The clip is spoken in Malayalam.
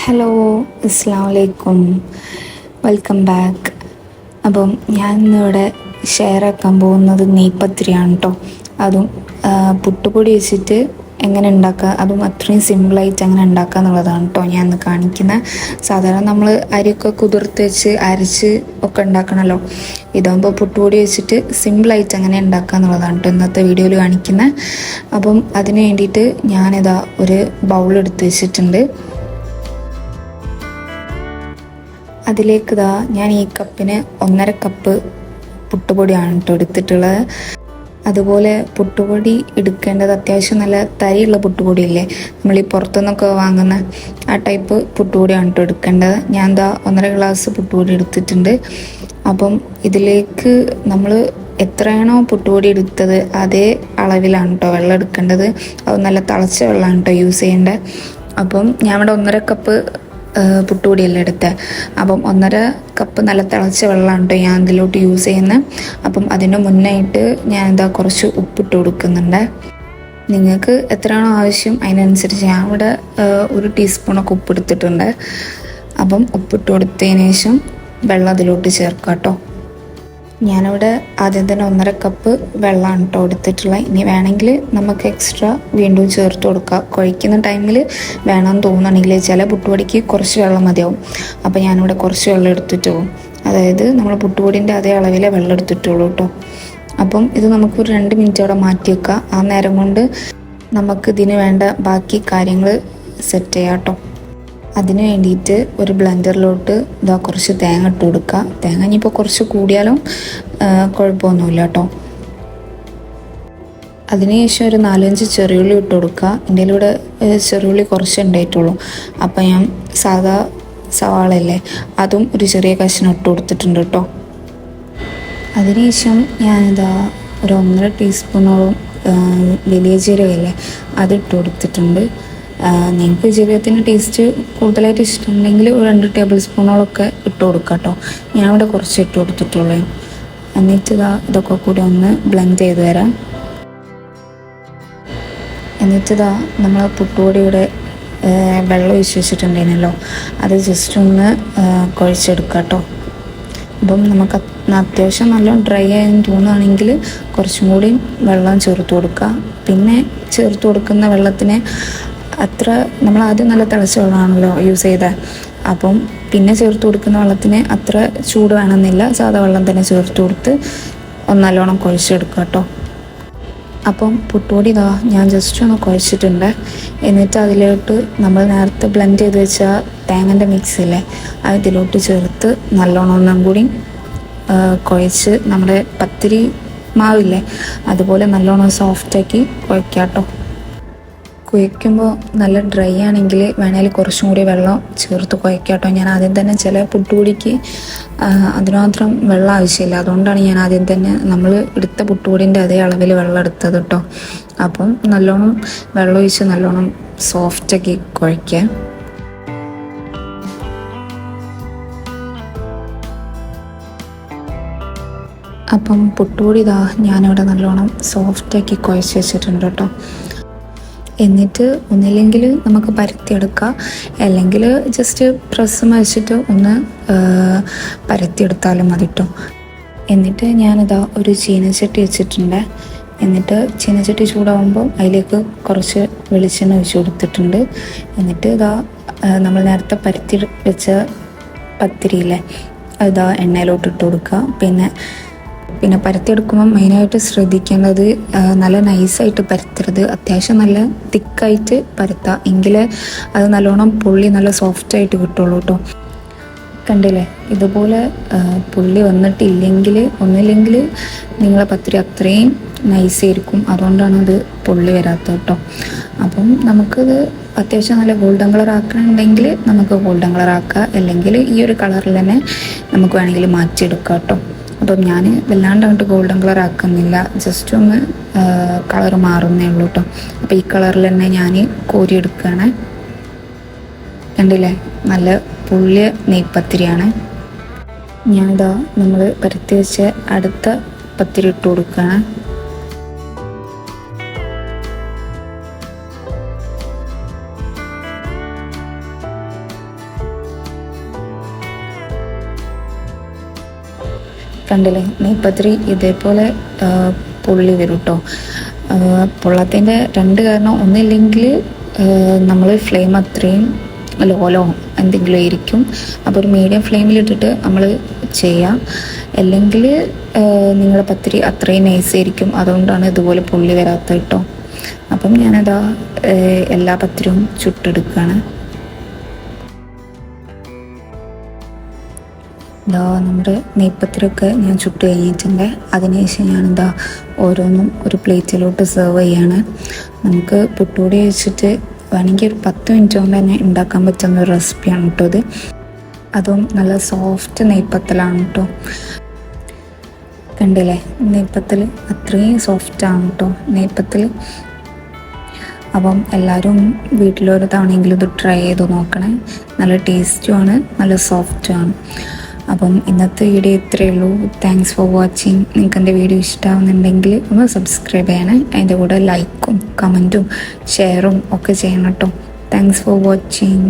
ഹലോ അസ്സാം വലൈക്കും വെൽക്കം ബാക്ക് അപ്പം ഞാൻ ഇന്നിവിടെ ഷെയർ ആക്കാൻ പോകുന്നത് നെയ്പത്തിരിയാണ് കേട്ടോ അതും പുട്ടുപൊടി വെച്ചിട്ട് എങ്ങനെ ഉണ്ടാക്കുക അതും അത്രയും സിമ്പിളായിട്ട് എങ്ങനെ ഉണ്ടാക്കുക എന്നുള്ളതാണ് കേട്ടോ ഞാൻ ഇന്ന് കാണിക്കുന്നത് സാധാരണ നമ്മൾ അരിയൊക്കെ കുതിർത്ത് വെച്ച് അരച്ച് ഒക്കെ ഉണ്ടാക്കണമല്ലോ ഇതാകുമ്പോൾ പുട്ടുപൊടി വെച്ചിട്ട് സിമ്പിളായിട്ട് എങ്ങനെ ഉണ്ടാക്കുക എന്നുള്ളതാണ് കേട്ടോ ഇന്നത്തെ വീഡിയോയിൽ കാണിക്കുന്നത് അപ്പം അതിന് വേണ്ടിയിട്ട് ഞാനിതാ ഒരു ബൗൾ എടുത്ത് വെച്ചിട്ടുണ്ട്. അതിലേക്ക് ഇതാ ഞാൻ ഈ കപ്പിന് ഒന്നര കപ്പ് പുട്ടുപൊടിയാണ് കേട്ടോ എടുത്തിട്ടുള്ളത്. അതുപോലെ പുട്ടുപൊടി എടുക്കേണ്ടത് അത്യാവശ്യം നല്ല തരിയുള്ള പുട്ടുപൊടിയില്ലേ? നമ്മൾ ഈ പുറത്തുനിന്നൊക്കെ വാങ്ങുന്ന ആ ടൈപ്പ് പുട്ടുപൊടിയാണ് കേട്ടോ എടുക്കേണ്ടത്. ഞാൻ എന്താ ഒന്നര ഗ്ലാസ് പുട്ടുപൊടി എടുത്തിട്ടുണ്ട്. അപ്പം ഇതിലേക്ക് നമ്മൾ എത്രയാണോ പുട്ടുപൊടി എടുത്തത് അതേ അളവിലാണ് കേട്ടോ വെള്ളം എടുക്കേണ്ടത്. അത് നല്ല തിളച്ച വെള്ളമാണ് കേട്ടോ യൂസ് ചെയ്യേണ്ടത്. അപ്പം ഞാൻ ഇവിടെ ഒന്നര കപ്പ് പുട്ടുപൊടിയല്ല എടുത്ത്. അപ്പം ഒന്നര കപ്പ് നല്ല തിളച്ച വെള്ളമാണ് കേട്ടോ ഞാൻ ഇതിലോട്ട് യൂസ് ചെയ്യുന്നത് അപ്പം അതിന് മുന്നായിട്ട് ഞാൻ എന്താ കുറച്ച് ഉപ്പിട്ട് കൊടുക്കുന്നുണ്ട്. നിങ്ങൾക്ക് എത്രയാണോ ആവശ്യം അതിനനുസരിച്ച് ഞാൻ ഇവിടെ ഒരു ടീസ്പൂണൊക്കെ ഉപ്പ് എടുത്തിട്ടുണ്ട്. അപ്പം ഉപ്പിട്ട് കൊടുത്തതിന് ശേഷം വെള്ളം അതിലോട്ട് ചേർക്കാം കേട്ടോ ഞാനിവിടെ ആദ്യം തന്നെ ഒന്നര കപ്പ് വെള്ളമാണ് കേട്ടോ എടുത്തിട്ടുള്ളത്. ഇനി വേണമെങ്കിൽ നമുക്ക് എക്സ്ട്രാ വീണ്ടും ചേർത്ത് കൊടുക്കാം. കുഴക്കുന്ന ടൈമിൽ വേണമെന്ന് തോന്നുകയാണെങ്കിൽ ചില പുട്ടുപൊടിക്ക് കുറച്ച് വെള്ളം മതിയാവും. അപ്പോൾ ഞാനിവിടെ കുറച്ച് വെള്ളം എടുത്തിട്ട് പോകും. അതായത് നമ്മൾ പുട്ടുപൊടിന്റെ അതേ അളവിലെ വെള്ളം എടുത്തിട്ടുള്ളൂ കേട്ടോ അപ്പം ഇത് നമുക്കൊരു രണ്ട് മിനിറ്റ് അവിടെ മാറ്റി വെക്കാം. ആ നേരം കൊണ്ട് നമുക്ക് ഇതിന് വേണ്ട ബാക്കി കാര്യങ്ങൾ സെറ്റ് ചെയ്യാം കേട്ടോ അതിന് വേണ്ടിയിട്ട് ഒരു ബ്ലെൻഡറിലോട്ട് ഇതാ കുറച്ച് തേങ്ങ ഇട്ട് കൊടുക്കുക തേങ്ങ ഇനിയിപ്പോൾ കുറച്ച് കൂടിയാലും കുഴപ്പമൊന്നുമില്ല കേട്ടോ അതിനുശേഷം ഒരു നാലഞ്ച് ചെറിയുള്ളി ഇട്ട് കൊടുക്കുക എന്റെ ഇവിടെ ചെറിയുള്ളി കുറച്ച് ഉണ്ടായിട്ടുള്ളൂ അപ്പം ഞാൻ സാധാ സവാളല്ലേ അതും ഒരു ചെറിയ കഷ്ണം ഇട്ട് കൊടുത്തിട്ടുണ്ട് കേട്ടോ അതിനുശേഷം ഞാനിതാ ഒരു ഒന്നര ടീസ്പൂണോളം വലിയ ജീരകമില്ലേ അതിട്ട് കൊടുത്തിട്ടുണ്ട്. നിങ്ങൾക്ക് ജീരകത്തിന്റെ ടേസ്റ്റ് കൂടുതലായിട്ട് ഇഷ്ടമുണ്ടെങ്കിൽ ഒരു രണ്ട് ടേബിൾ സ്പൂണോളൊക്കെ ഇട്ട് കൊടുക്കാം കേട്ടോ. ഞാൻ ഇവിടെ കുറച്ച് ഇട്ട് കൊടുത്തിട്ടുള്ളൂ. എന്നിട്ട് ഇതാ ഇതൊക്കെ കൂടി ഒന്ന് ബ്ലെൻഡ് ചെയ്ത് തരാം. എന്നിട്ട് ഇതാ നമ്മൾ പുട്ടുപൊടിയുടെ വെള്ളം ഒഴിച്ച് വെച്ചിട്ടുണ്ടായിരുന്നല്ലോ അത് ജസ്റ്റ് ഒന്ന് കുഴച്ചെടുക്കുക കുഴച്ചെടുക്കാം കേട്ടോ. അപ്പം നമുക്ക് അത് അത്യാവശ്യം നല്ല ഡ്രൈ ആയെന്ന് തോന്നുകയാണെങ്കിൽ കുറച്ചും കൂടി വെള്ളം ചേർത്ത് കൊടുക്കുക പിന്നെ ചേർത്ത് കൊടുക്കുന്ന വെള്ളത്തിന് അത്ര നമ്മൾ ആദ്യം നല്ല തിളച്ച വെള്ളമാണല്ലോ യൂസ് ചെയ്തത് അപ്പം പിന്നെ ചേർത്ത് കൊടുക്കുന്ന വെള്ളത്തിന് അത്ര ചൂട് വേണമെന്നില്ല. സാധാ വെള്ളം തന്നെ ചേർത്ത് കൊടുത്ത് ഒന്ന് നല്ലോണം കുഴച്ചെടുക്കുക കേട്ടോ. അപ്പം പുട്ടുപൊടി ഇതാ ഞാൻ ജസ്റ്റ് ഒന്ന് കുഴച്ചിട്ടുണ്ട്. എന്നിട്ട് അതിലോട്ട് നമ്മൾ നേരത്തെ ബ്ലെൻഡ് ചെയ്ത് വെച്ച തേങ്ങന്റെ മിക്സ് ഇല്ലേ അത് ഇതിലോട്ട് ചേർത്ത് നല്ലോണം ഒന്നും കൂടി കുഴച്ച് നമ്മുടെ പത്തിരി മാവില്ലേ അതുപോലെ നല്ലോണം സോഫ്റ്റാക്കി കുഴക്കാം കേട്ടോ. കുഴയ്ക്കുമ്പോൾ നല്ല ഡ്രൈ ആണെങ്കിൽ വേണമെങ്കിൽ കുറച്ചും കൂടി വെള്ളം ചേർത്ത് കുഴക്കാം കേട്ടോ ഞാൻ ആദ്യം തന്നെ ചില പുട്ടുപൊടിക്ക് അതിനുമാത്രം വെള്ളം ആവശ്യമില്ല. അതുകൊണ്ടാണ് ഞാൻ ആദ്യം തന്നെ നമ്മൾ എടുത്ത പുട്ടുപൊടിന്റെ അതേ അളവിൽ വെള്ളം എടുത്തത് കേട്ടോ അപ്പം നല്ലോണം വെള്ളം ഒഴിച്ച് നല്ലോണം സോഫ്റ്റാക്കി കുഴയ്ക്കുക. അപ്പം പുട്ടുപൊടി ഇതാ ഞാനിവിടെ നല്ലോണം സോഫ്റ്റാക്കി കുഴച്ച് വെച്ചിട്ടുണ്ട് കേട്ടോ എന്നിട്ട് ഒന്നില്ലെങ്കിൽ നമുക്ക് പരത്തിയെടുക്കാം. അല്ലെങ്കിൽ ജസ്റ്റ് പ്രസ് വെച്ചിട്ട് ഒന്ന് പരത്തിയെടുത്താലും മതി കേട്ടോ എന്നിട്ട് ഞാനിതാ ഒരു ചീനച്ചട്ടി വെച്ചിട്ടുണ്ട്. എന്നിട്ട് ചീനച്ചട്ടി ചൂടാവുമ്പോൾ അതിലേക്ക് കുറച്ച് വെളിച്ചെണ്ണ ഒഴിച്ചു കൊടുത്തിട്ടുണ്ട്. എന്നിട്ട് ഇതാ നമ്മൾ നേരത്തെ പരത്തി വെച്ച പത്തിരിയില്ലേ ഇതാ എണ്ണയിലോട്ട് ഇട്ട് കൊടുക്കുക. പിന്നെ പിന്നെ പരത്തിയെടുക്കുമ്പോൾ മെയിനായിട്ട് ശ്രദ്ധിക്കേണ്ടത് നല്ല നൈസായിട്ട് പരത്തരുത്. അത്യാവശ്യം നല്ല തിക്കായിട്ട് പരത്താം. എങ്കിലേ അത് നല്ലോണം പുള്ളി നല്ല സോഫ്റ്റായിട്ട് കിട്ടുള്ളൂ കേട്ടോ. കണ്ടില്ലേ? ഇതുപോലെ പുള്ളി വന്നിട്ടില്ലെങ്കിൽ ഒന്നില്ലെങ്കിൽ നിങ്ങളെ പത്തിരി അത്രയും നൈസായിരിക്കും. അതുകൊണ്ടാണ് അത് പുള്ളി വരാത്തത് കേട്ടോ. അപ്പം നമുക്കത് അത്യാവശ്യം നല്ല ഗോൾഡൻ കളർ ആക്കണമെന്നുണ്ടെങ്കിൽ നമുക്ക് ഗോൾഡൻ കളർ ആക്കുക അല്ലെങ്കിൽ ഈ ഒരു കളറിൽ തന്നെ നമുക്ക് വേണമെങ്കിൽ മാറ്റിയെടുക്കാം കേട്ടോ. അപ്പം ഞാൻ വല്ലാണ്ട് അങ്ങോട്ട് ഗോൾഡൻ കളർ ആക്കുന്നില്ല. ജസ്റ്റ് ഒന്ന് കളർ മാറുന്നേ ഉള്ളൂ കേട്ടോ അപ്പോൾ ഈ കളറിൽ തന്നെ ഞാൻ കോരി എടുക്കുകയാണ്. കണ്ടില്ലേ? നല്ല പുള്ളിയ നെയ്പ്പത്തിരിയാണ് ഞാനിതാ നമ്മൾ പരത്തി വെച്ച് അടുത്ത പത്തിരി ഇട്ട് കൊടുക്കുകയാണ്. കണ്ടില്ലേ? നെയ്പത്രി ഇതേപോലെ പൊള്ളി വരും കേട്ടോ പൊള്ളത്തിന്റെ രണ്ട് കാരണം. ഒന്നില്ലെങ്കിൽ നമ്മൾ ഫ്ലെയിം അത്രയും ലോലോ എന്തെങ്കിലും ആയിരിക്കും. അപ്പോൾ ഒരു മീഡിയം ഫ്ലെയിമിലിട്ടിട്ട് നമ്മൾ ചെയ്യാം. അല്ലെങ്കിൽ നിങ്ങളുടെ പത്തിരി അത്രയും നൈസ് ആയിരിക്കും. അതുകൊണ്ടാണ് ഇതുപോലെ പൊള്ളി വരാത്ത കേട്ടോ അപ്പം ഞാനതാ എല്ലാ പത്തിരിയും ചുട്ടെടുക്കുകയാണ് ഇതാ നമ്മുടെ നെയ്പ്പത്തിലൊക്കെ ഞാൻ ചുട്ട് കഴിഞ്ഞിട്ടുണ്ട്. അതിനുശേഷം ഞാനിതാ ഓരോന്നും ഒരു പ്ലേറ്റിലോട്ട് സെർവ് ചെയ്യാണ്. നമുക്ക് പുട്ടുകൂടി വെച്ചിട്ട് വേണമെങ്കിൽ ഒരു പത്ത് മിനിറ്റ് കൊണ്ട് തന്നെ ഉണ്ടാക്കാൻ പറ്റുന്ന ഒരു റെസിപ്പിയാണ് കേട്ടോ ഇത്. അതും നല്ല സോഫ്റ്റ് നെയ്പ്പത്തലാണ് കേട്ടോ. കണ്ടില്ലേ? നെയ്പ്പത്തിൽ അത്രയും സോഫ്റ്റാണ് കേട്ടോ നെയ്പ്പത്തിൽ അപ്പം എല്ലാവരും വീട്ടിലൊരു തവണയെങ്കിലും ഇത് ട്രൈ ചെയ്ത് നോക്കണേ. നല്ല ടേസ്റ്റുമാണ് നല്ല സോഫ്റ്റുമാണ് അപ്പം ഇന്നത്തെ വീഡിയോ ഇത്രയേ ഉള്ളൂ. താങ്ക്സ് ഫോർ വാച്ചിങ് നിങ്ങൾക്ക് എന്റെ വീഡിയോ ഇഷ്ടമാവുന്നുണ്ടെങ്കിൽ ഒന്ന് സബ്സ്ക്രൈബ് ചെയ്യണം. അതിന്റെ കൂടെ ലൈക്കും കമന്റും ഷെയറും ഒക്കെ ചെയ്യണം കേട്ടോ. Thanks for watching